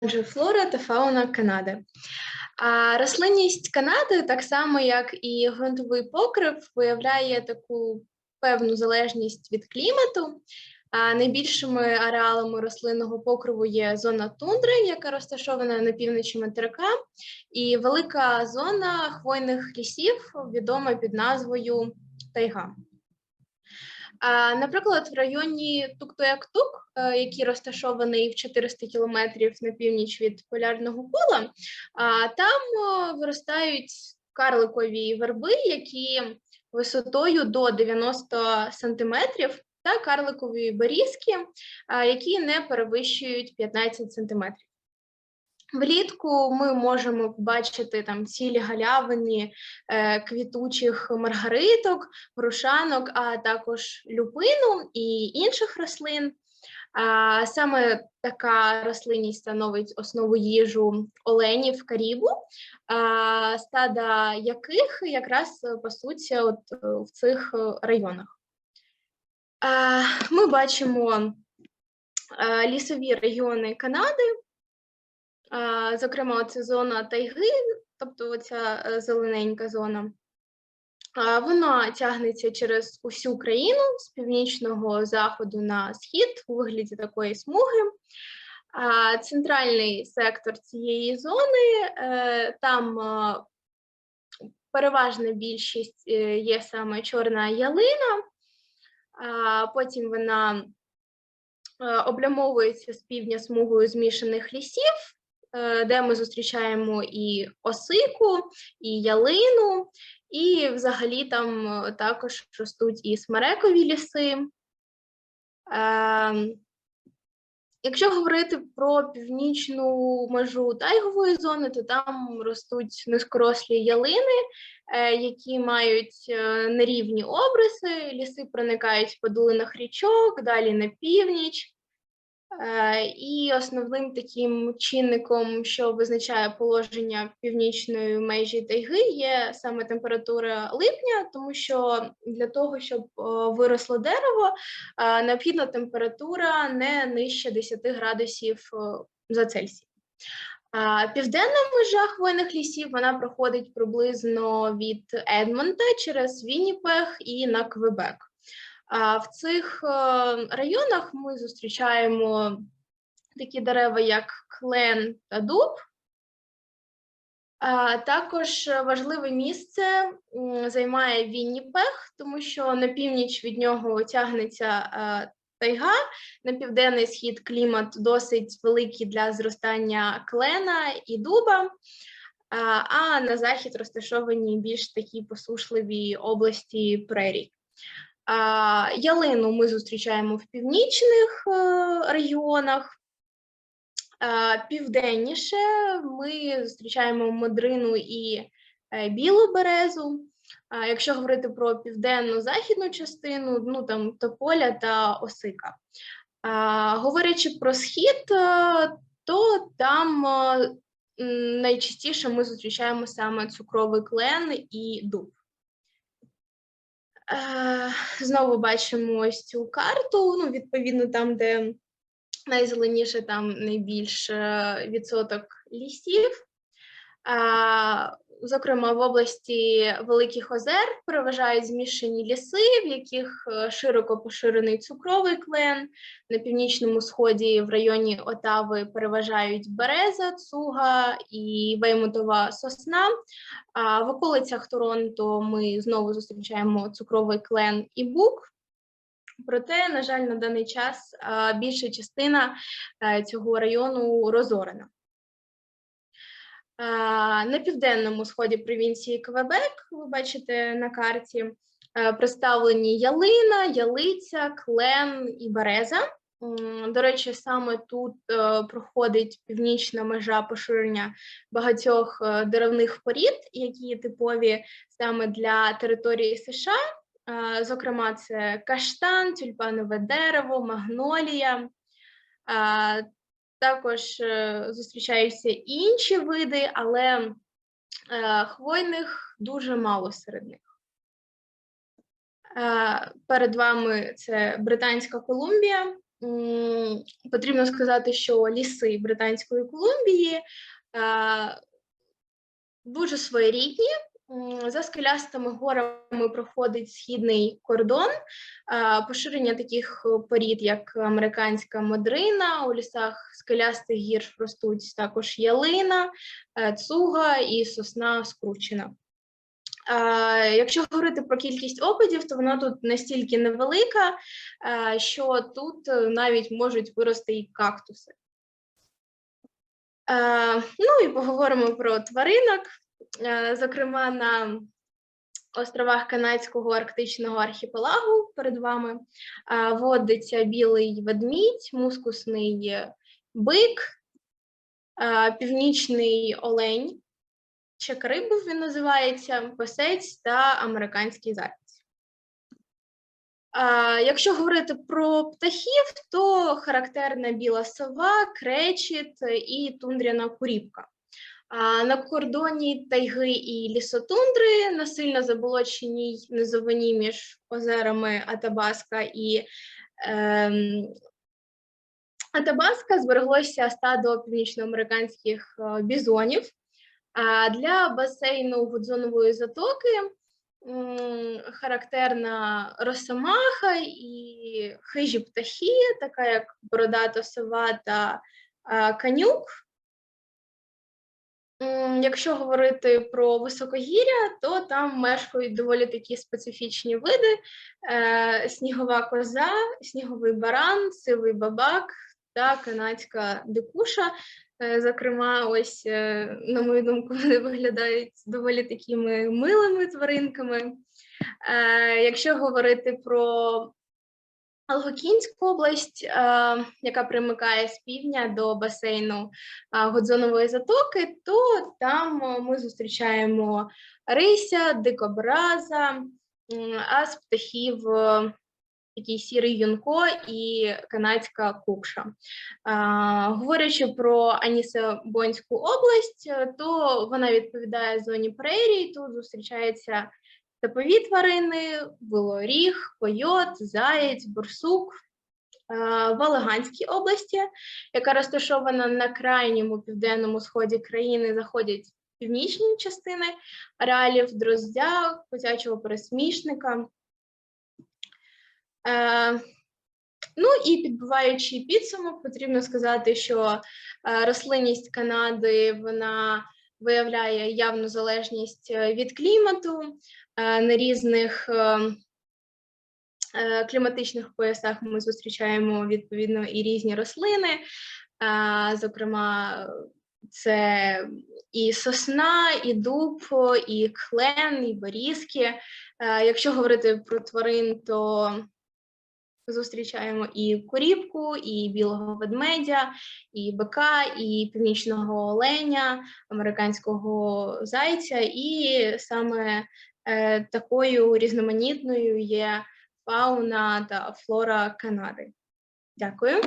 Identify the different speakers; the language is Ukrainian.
Speaker 1: Отже, флора та фауна Канади. А рослинність Канади, так само як і ґрунтовий покрив, виявляє таку певну залежність від клімату. А найбільшими ареалами рослинного покриву є зона тундри, яка розташована на півночі материка, і велика зона хвойних лісів, відома під назвою Тайга. Наприклад, в районі Туктояктук, е, який розташований в 400 кілометрів на північ від полярного кола, там виростають карликові верби, які висотою до 90 сантиметрів, та карликові берізки, які не перевищують 15 сантиметрів. Влітку ми можемо побачити там цілі галявини е, квітучих маргариток, грушанок, а також люпину і інших рослин. А, саме така рослинність становить основу їжу оленів карібу, а, стада яких якраз пасуться от е, в цих е, районах. А, ми бачимо а, лісові райони Канади. Зокрема, це зона тайги, тобто ця зелененька зона. Вона тягнеться через усю країну з північного заходу на схід у вигляді такої смуги. Центральний сектор цієї зони е, там е, переважна більшість е, є саме чорна ялина, потім вона е, облямовується з півдня смугою змішаних лісів, е, де ми зустрічаємо і осику, і ялину, і взагалі там е, також ростуть і смерекові ліси. Ем, Якщо говорити про північну межу тайгової зони, то там ростуть низькорослі ялини, е, які мають е, нерівні обриси, ліси проникають по долинах річок, далі на північ. Е, І основним таким чинником, що визначає положення північної межі тайги, є саме температура липня, тому що для того, щоб е, виросло дерево, е, необхідна температура не нижче 10 градусів за Цельсієм. Південна межа хвойних лісів вона проходить приблизно від Едмонта через Вінніпег і на Квебек. В цих е, районах ми зустрічаємо такі дерева, як клен та дуб. Також важливе місце займає Вінніпег, тому що на північ від нього тягнеться е, тайга, на південний схід клімат досить великий для зростання клена і дуба, а на захід розташовані більш такі посушливі області прерій. Ялину ми зустрічаємо в північних е, регіонах. Південніше ми зустрічаємо модрину і е, білу березу. Якщо говорити про південно-західну частину, ну там тополя та осика. Говорячи про схід, е, то там найчастіше ми зустрічаємо саме цукровий клен і дуб. Е, Знову бачимо ось цю карту. Ну, відповідно, там, де найзеленіше, там найбільш е, відсоток лісів. Зокрема, в області Великих Озер переважають змішані ліси, в яких е, широко поширений цукровий клен. На північному сході в районі Отави переважають береза, цуга і веймутова сосна. А в околицях Торонто ми знову зустрічаємо цукровий клен і бук. Проте, на жаль, на даний час більша частина е, цього району розорена. На південному сході провінції Квебек, ви бачите на карті, е, представлені ялина, ялиця, клен і береза. До речі, саме тут е, проходить північна межа поширення багатьох е, деревних порід, які типові саме для території США. Зокрема, це каштан, тюльпанове дерево, магнолія. Також е, зустрічаються інші види, але е, хвойних дуже мало серед них. Е, Перед вами це Британська Колумбія. потрібно сказати, що ліси Британської Колумбії дуже своєрідні. За скелястими горами проходить східний кордон. Поширення таких порід, як американська модрина, у лісах скелястих гір ростуть також ялина, е, цуга і сосна скручена. Якщо говорити про кількість опадів, то вона тут настільки невелика, е, що тут е, навіть можуть вирости і кактуси. Ну і поговоримо про тваринок. Е, Зокрема, на островах Канадського арктичного архіпелагу перед вами е, водиться білий ведмідь, мускусний бик, е, північний олень, ще карибов він називається, песець та американський заяць. Якщо говорити про птахів, то характерна біла сова, кречіт і тундряна куріпка. На кордоні тайги і лісотундри на сильно заболоченій низовині між озерами Атабаска і ем, Атабаска збереглося стадо північноамериканських е, бізонів. А для басейну Гудзонової затоки характерна росомаха і хижі птахи, така як бородата сова та а, канюк. Якщо говорити про високогір'я, то там мешкають доволі такі специфічні види: е, снігова коза, сніговий баран, сивий бабак та канадська дикуша. Е, Зокрема, ось, е, на мою думку, вони виглядають доволі такими милими тваринками. Якщо говорити про Алгокінську область, е, яка примикає з півдня до басейну е, Годзонової затоки, то там е, ми зустрічаємо рися, дикобраза, а з птахів такий сірий юнко і канадська кукша. Говорячи про Анісебонську область, то вона відповідає зоні прерій. Тут зустрічаються степові тварини, волоріг, койот, заєць, бурсук. А, В Алеганській області, яка розташована на крайньому південному сході країни, заходять північні частини ареалів дроздя, котячого пересмішника. Е, Ну і підбиваючи підсумок, потрібно сказати, що е, рослинність Канади вона виявляє явну залежність е, від клімату е, на різних е, е, кліматичних поясах ми зустрічаємо відповідно і різні рослини, е, зокрема, це і сосна, і дуб, і клен, і берізки. Е, Якщо говорити про тварин, то зустрічаємо і корівку, і білого ведмедя, і бика, і північного оленя, американського зайця, і саме е, такою різноманітною є фауна та флора Канади. Дякую.